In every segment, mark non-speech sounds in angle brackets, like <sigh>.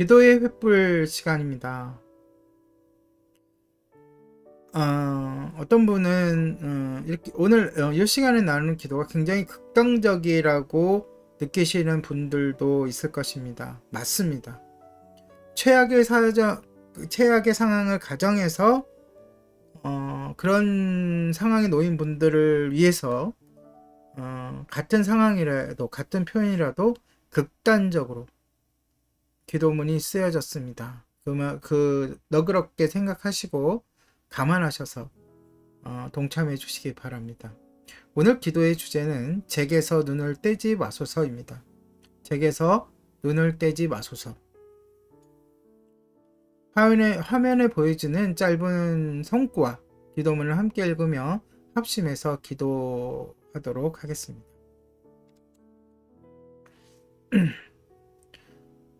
기도의 횃불 시간입니다. 어, 어떤 분은 어, 이렇게 오늘 어, 이 시간에 나누는 기도가 굉장히 극단적이라고 느끼시는 분들도 있을 것입니다. 맞습니다. 최악의 사정, 최악의 상황을 가정해서 어, 그런 상황에 놓인 분들을 위해서 어, 같은 상황이라도 같은 표현이라도 극단적으로 기도문이 쓰여졌습니다. 그만 그 너그럽게 생각하시고 감안하셔서 어, 동참해 주시기 바랍니다. 오늘 기도의 주제는 제게서 눈을 떼지 마소서입니다. 제게서 눈을 떼지 마소서. 화면에, 화면에 보여지는 짧은 성구와 기도문을 함께 읽으며 합심해서 기도하도록 하겠습니다. <clears throat>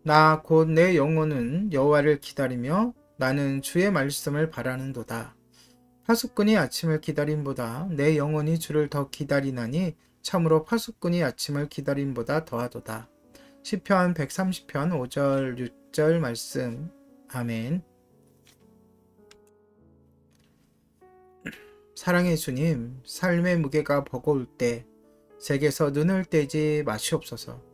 나 곧 내 영혼은 여호와를 기다리며 나는 주의 말씀을 바라는도다. 파수꾼이 아침을 기다림보다 내 영혼이 주를 더 기다리나니 참으로 파수꾼이 아침을 기다림보다 더하도다. 시편 130편 5절 6절 말씀. 아멘. 사랑의 주님, 삶의 무게가 버거울 때 제게서 눈을 떼지 마시옵소서.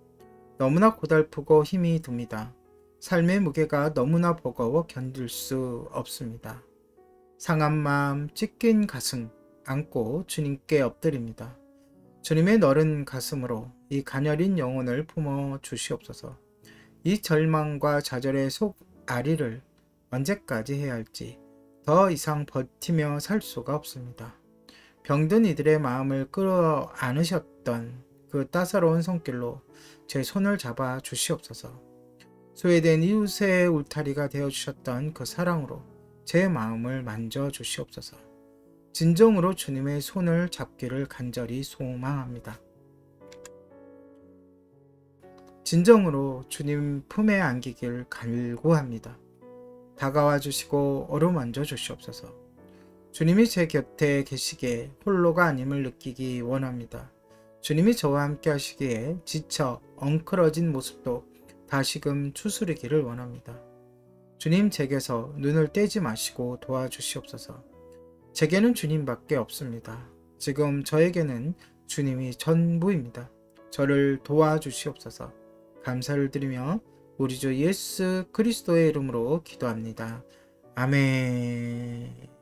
너무나 고달프고 힘이 듭니다. 삶의 무게가 너무나 버거워 견딜 수 없습니다. 상한 마음, 찢긴 가슴 안고 주님께 엎드립니다. 주님의 너른 가슴으로 이 가녀린 영혼을 품어 주시옵소서. 이 절망과 좌절의 속앓이를 언제까지 해야 할지 더 이상 버티며 살 수가 없습니다. 병든 이들의 마음을 끌어 안으셨던 그 따사로운 손길로 제 손을 잡아 주시옵소서. 소외된 이웃의 울타리가 되어 주셨던 그 사랑으로 제 마음을 만져 주시옵소서. 진정으로 주님의 손을 잡기를 간절히 소망합니다. 진정으로 주님 품에 안기길 갈구합니다. 다가와 주시고 어루만져 주시옵소서. 주님이 제 곁에 계시기에 홀로가 아님을 느끼기 원합니다. 주님이 저와 함께 하시기에 지쳐 엉클어진 모습도 다시금 추스르기를 원합니다. 주님 제게서 눈을 떼지 마시고 도와주시옵소서. 제게는 주님밖에 없습니다. 지금 저에게는 주님이 전부입니다. 저를 도와주시옵소서. 감사를 드리며 우리 주 예수 그리스도의 이름으로 기도합니다. 아멘.